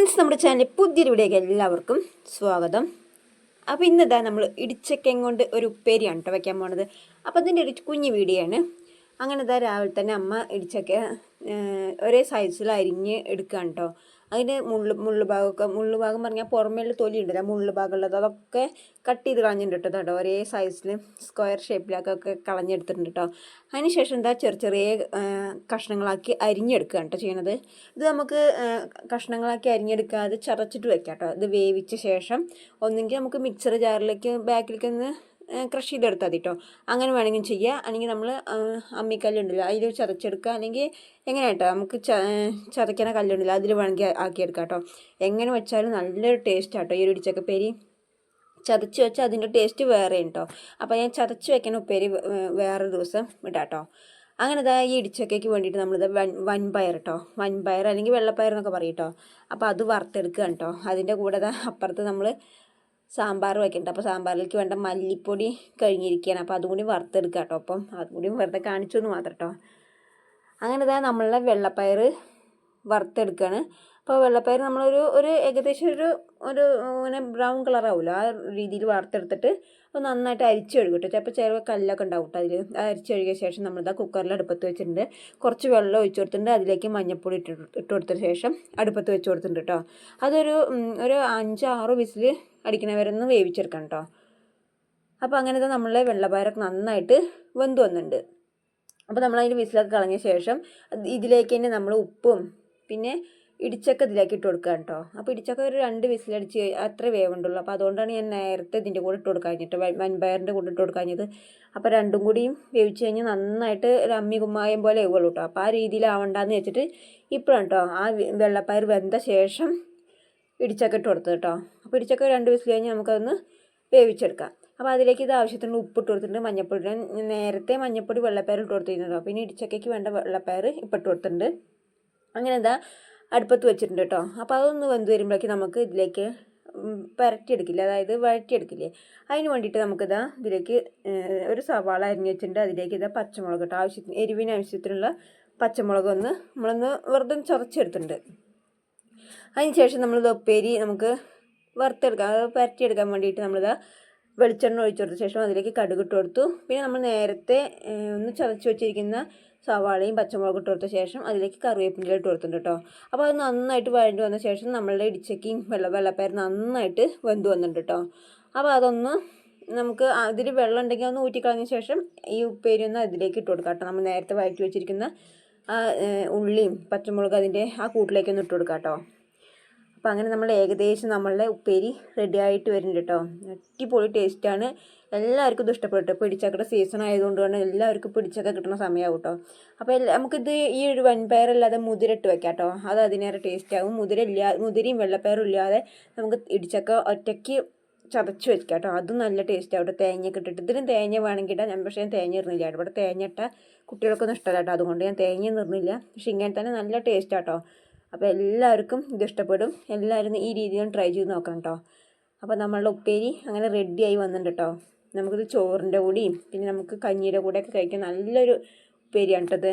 Friends നമ്മുടെ ചാനലിൽ പുതിയൊരു എല്ലാവർക്കും സ്വാഗതം. അപ്പോൾ ഇന്നിതാ നമ്മൾ ഇടിച്ചക്കയും കൊണ്ട് ഒരു ഉപ്പേരിയാണ് കേട്ടോ വയ്ക്കാൻ പോണത്. അപ്പോൾ അതിന്റെ ഒരു കുഞ്ഞ് വീഡിയോ ആണ്. അങ്ങനെ ഇതാ രാവിലെ തന്നെ അമ്മ ഇടിച്ചക്ക ഒരേ സൈസിൽ അരിഞ്ഞ് എടുക്കുകയാണ് കേട്ടോ. അതിന് മുള്ളു മുള്ളു ഭാഗമൊക്കെ മുള്ളു ഭാഗം പറഞ്ഞാൽ പുറമേയുള്ള തൊലി ഉണ്ടല്ലോ മുള്ളു ഭാഗമുള്ളത്. അതൊക്കെ കട്ട് ചെയ്ത് കളഞ്ഞിട്ടുണ്ട് കേട്ടോ. ഒരേ സൈസിൽ സ്ക്വയർ ഷേപ്പിലൊക്കെ കളഞ്ഞെടുത്തിട്ടുണ്ട് കേട്ടോ. അതിന് ശേഷം എന്താ ചെറിയ ചെറിയ കഷ്ണങ്ങളാക്കി അരിഞ്ഞെടുക്കുകയാണ് കേട്ടോ ചെയ്യണത്. ഇത് നമുക്ക് കഷ്ണങ്ങളാക്കി അരിഞ്ഞെടുക്കാതെ ചതച്ചിട്ട് വെക്കാം കേട്ടോ. ഇത് വേവിച്ച ശേഷം ഒന്നെങ്കിൽ നമുക്ക് മിക്സർ ജാറിലേക്ക് ബാക്കിലേക്ക് ഒന്ന് ക്രഷ് ചെയ്തെടുത്താൽ മതി കേട്ടോ അങ്ങനെ വേണമെങ്കിൽ ചെയ്യുക അല്ലെങ്കിൽ നമ്മൾ അമ്മിക്കല്ലുണ്ടല്ലോ അതിൽ ചതച്ചെടുക്കുക. അല്ലെങ്കിൽ എങ്ങനെ കേട്ടോ നമുക്ക് ചതയ്ക്കണ കല്ലുണ്ടല്ലോ അതിൽ വേണമെങ്കിൽ ആക്കിയെടുക്കാം കേട്ടോ എങ്ങനെ വെച്ചാലും നല്ലൊരു ടേസ്റ്റ് കേട്ടോ ഈ ഒരു ഇടിച്ചക്കപ്പേരി ചതച്ച് വെച്ചാൽ അതിന്റെ ടേസ്റ്റ് വേറെ കേട്ടോ അപ്പോൾ ഞാൻ ചതച്ച് വെക്കണ ഉപ്പേരി വേറെ ദിവസം ഇടാം കേട്ടോ അങ്ങനെ ഇതാ ഈ ഇടിച്ചക്കയ്ക്ക് വേണ്ടിയിട്ട് നമ്മളിത് വൻ വൻപയർ കേട്ടോ വൻപയർ അല്ലെങ്കിൽ വെള്ളപ്പയർ എന്നൊക്കെ പറയും കേട്ടോ അപ്പോൾ അത് വറുത്തെടുക്കുക കേട്ടോ അതിന്റെ കൂടെ അപ്പുറത്ത് നമ്മൾ സാമ്പാർ വയ്ക്കുന്നുണ്ട് അപ്പോൾ സാമ്പാറിലേക്ക് വേണ്ട മല്ലിപ്പൊടി കഴിഞ്ഞിരിക്കുകയാണ് അപ്പോൾ അതും കൂടി വറുത്തെടുക്കുക കേട്ടോ അപ്പം അതും കൂടി വെറുതെ കാണിച്ചു എന്ന് മാത്രം കേട്ടോ അങ്ങനെ ഇതാ നമ്മളുടെ വെള്ളപ്പയർ വറുത്തെടുക്കുകയാണ് അപ്പോൾ വെള്ളപ്പയർ നമ്മളൊരു ഒരു ഏകദേശം ഒരു ഒരു ഇങ്ങനെ ബ്രൗൺ കളർ ആവില്ല ആ രീതിയിൽ വറുത്തെടുത്തിട്ട് അപ്പോൾ നന്നായിട്ട് അരിച്ചൊഴുകും കേട്ടോ ചിലപ്പോൾ ചില കല്ലൊക്കെ ഉണ്ടാവും കേട്ടോ അതിൽ അരിച്ചൊഴുകിയ ശേഷം നമ്മളിതാ കുക്കറിൽ അടുപ്പത്ത് വെച്ചിട്ടുണ്ട്. കുറച്ച് വെള്ളം ഒഴിച്ചു കൊടുത്തിട്ടുണ്ട്. അതിലേക്ക് മഞ്ഞൾപ്പൊടി ഇട്ട് ഇട്ട് കൊടുത്തതിന് ശേഷം അടുപ്പത്ത് വെച്ച് കൊടുത്തിട്ടുണ്ട് കേട്ടോ അതൊരു ഒരു അഞ്ച് ആറ് വിസിൽ അടിക്കണ വരെ ഒന്ന് വേവിച്ചെടുക്കണം കേട്ടോ അപ്പോൾ അങ്ങനത്തെ നമ്മളെ വെള്ളപ്പയറൊക്കെ നന്നായിട്ട് വെന്ത് വന്നിട്ടുണ്ട്. അപ്പോൾ നമ്മൾ അതിന്റെ വിസിലൊക്കെ കളഞ്ഞ ശേഷം ഇതിലേക്ക് തന്നെ നമ്മൾ ഉപ്പും പിന്നെ ഇടിച്ചക്ക ഇതിലേക്ക് ഇട്ട് കൊടുക്കുക കേട്ടോ അപ്പോൾ ഇടിച്ചക്ക ഒരു രണ്ട് വിസിലടിച്ച് അത്ര വേവുണ്ടുള്ളൂ. അപ്പോൾ അതുകൊണ്ടാണ് ഞാൻ നേരത്തെ ഇതിന്റെ കൂടെ ഇട്ട് കൊടുക്കാഞ്ഞിട്ട് വൻപയറിന്റെ കൂടെ ഇട്ട് കൊടുക്കാഞ്ഞത്. അപ്പോൾ രണ്ടും കൂടിയും വേവിച്ച് കഴിഞ്ഞാൽ നന്നായിട്ട് ഒരു അമ്മി കുമ്മായം പോലെ ആവുള്ളൂ കേട്ടോ അപ്പോൾ ആ രീതിയിലാവണ്ടെന്ന് വെച്ചിട്ട് ഇപ്പോഴാണ് കേട്ടോ ആ വെള്ളപ്പയർ വെന്ത ശേഷം ഇടിച്ചക്ക ഇട്ട് കൊടുത്തത് കേട്ടോ. അപ്പോൾ ഇടിച്ചക്ക രണ്ട് വിസിൽ കഴിഞ്ഞ് നമുക്കതൊന്ന് വേവിച്ചെടുക്കാം. അപ്പോൾ അതിലേക്ക് ഇത് ആവശ്യത്തിനുള്ള ഉപ്പ് ഇട്ട് കൊടുത്തിട്ടുണ്ട്. മഞ്ഞപ്പൊടി നേരത്തെ മഞ്ഞപ്പൊടി വെള്ളപ്പയർ ഇട്ട് കൊടുത്തിരുന്നല്ലോ പിന്നെ ഇടിച്ചക്കയ്ക്ക് വേണ്ട വെള്ളപ്പയർ ഇപ്പം ഇട്ട് കൊടുത്തിട്ടുണ്ട്. അങ്ങനെ എന്താ അടുപ്പത്ത് വെച്ചിട്ടുണ്ട് കേട്ടോ. അപ്പോൾ അതൊന്ന് വെന്ത് വരുമ്പോഴേക്കും നമുക്ക് ഇതിലേക്ക് പുരട്ടിയെടുക്കില്ലേ? അതായത് വഴറ്റിയെടുക്കില്ലേ? അതിന് വേണ്ടിയിട്ട് നമുക്കിതാ ഇതിലേക്ക് ഒരു സവാള അരിഞ്ഞ് വെച്ചിട്ടുണ്ട്. അതിലേക്ക് ഇതാ പച്ചമുളക് കേട്ടോ. ആവശ്യത്തിന് എരിവിന് ആവശ്യത്തിനുള്ള പച്ചമുളക് ഒന്ന് നമ്മളൊന്ന് വെറുതെ ചൊറച്ചെടുത്തിട്ടുണ്ട് അതിന് ശേഷം നമ്മളിത് ഉപ്പേരി നമുക്ക് വറുത്തെടുക്കാം. അത് പരറ്റിയെടുക്കാൻ വേണ്ടിയിട്ട് നമ്മളിത് വെളിച്ചെണ്ണ ഒഴിച്ചു കൊടുത്ത. ശേഷം അതിലേക്ക് കടുക് ഇട്ട് കൊടുത്തു. പിന്നെ നമ്മൾ നേരത്തെ ഒന്ന് ചതച്ച് വെച്ചിരിക്കുന്ന സവാളയും പച്ചമുളകും ഇട്ട് കൊടുത്ത ശേഷം അതിലേക്ക് കറിവേപ്പിന്റെ ഇട്ട് കൊടുത്തിട്ടുണ്ട് കേട്ടോ. അപ്പോൾ അത് നന്നായിട്ട് വഴണ്ടി വന്ന ശേഷം നമ്മളുടെ ഇടിച്ചക്കയും വെള്ള വെള്ളപ്പയർ നന്നായിട്ട് വെന്ത് വന്നിട്ടുണ്ട് കേട്ടോ. അപ്പോൾ അതൊന്ന് നമുക്ക് അതിൽ വെള്ളം ഉണ്ടെങ്കിൽ ഒന്ന് ഊറ്റിക്കളഞ്ഞ ശേഷം ഈ ഉപ്പേരി ഒന്ന് അതിലേക്ക് ഇട്ട് കൊടുക്കാം കേട്ടോ. നമ്മൾ നേരത്തെ വഴറ്റി വെച്ചിരിക്കുന്ന ഉള്ളിയും പച്ചമുളക് അതിന്റെ ആ കൂട്ടിലേക്ക് ഒന്ന് ഇട്ട് കൊടുക്കാം കേട്ടോ. അപ്പോൾ അങ്ങനെ നമ്മൾ ഏകദേശം നമ്മളുടെ ഉപ്പേരി റെഡി ആയിട്ട് വരുന്നുണ്ട് കേട്ടോ അടിപൊളി ടേസ്റ്റാണ് എല്ലാവർക്കും ഇത് ഇഷ്ടപ്പെട്ടു. പിടിച്ചക്കയുടെ സീസൺ ആയതുകൊണ്ട് തന്നെ എല്ലാവർക്കും പിടിച്ചക്ക കിട്ടുന്ന സമയമാവും കേട്ടോ അപ്പോൾ നമുക്കിത് ഈ ഒരു വൻപയറല്ലാതെ മുതിര ഇട്ട് വെക്കാം കേട്ടോ അത് അതിനേറെ ടേസ്റ്റ് മുതിര ഇല്ലാ മുതിരയും വെള്ളപ്പയറും ഇല്ലാതെ നമുക്ക് ഇടിച്ചക്ക ഒറ്റയ്ക്ക് ചതച്ച് വെക്കാം കേട്ടോ അതും നല്ല ടേസ്റ്റ് ആവും തേങ്ങയൊക്കെ ഇട്ടിട്ട്. ഇതിനും തേങ്ങ വേണമെങ്കിൽ ഇടാം. ഞാൻ പക്ഷേ ഞാൻ തേങ്ങ ഇടുന്നില്ല. കേട്ടോ. ഇവിടെ തേങ്ങ ഇട്ട കുട്ടികൾക്കൊന്നും ഇഷ്ടമല്ല കേട്ടോ അതുകൊണ്ട് ഞാൻ തേങ്ങ നിർന്നില്ല പക്ഷേ ഇങ്ങനെ തന്നെ നല്ല ടേസ്റ്റ് കേട്ടോ അപ്പോൾ എല്ലാവർക്കും ഇത് ഇഷ്ടപ്പെടും. എല്ലാവരും ഈ രീതിയിൽ ട്രൈ ചെയ്ത് നോക്കണം കേട്ടോ അപ്പോൾ നമ്മളുടെ ഉപ്പേരി അങ്ങനെ റെഡിയായി വന്നിട്ടുണ്ട് കേട്ടോ നമുക്കിത് ചോറിന്റെ കൂടിയും പിന്നെ നമുക്ക് കഞ്ഞിയുടെ കൂടെയൊക്കെ കഴിക്കാൻ നല്ലൊരു ഉപ്പേരിയാണ് കേട്ടത്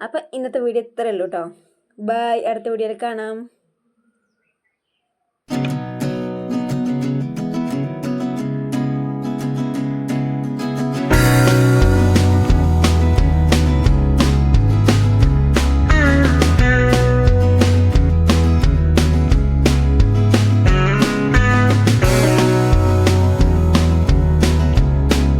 അപ്പോൾ ഇന്നത്തെ വീഡിയോ ഇത്രയേ ഉള്ളൂ കേട്ടോ ബൈ അടുത്ത വീഡിയോയിൽ കാണാം.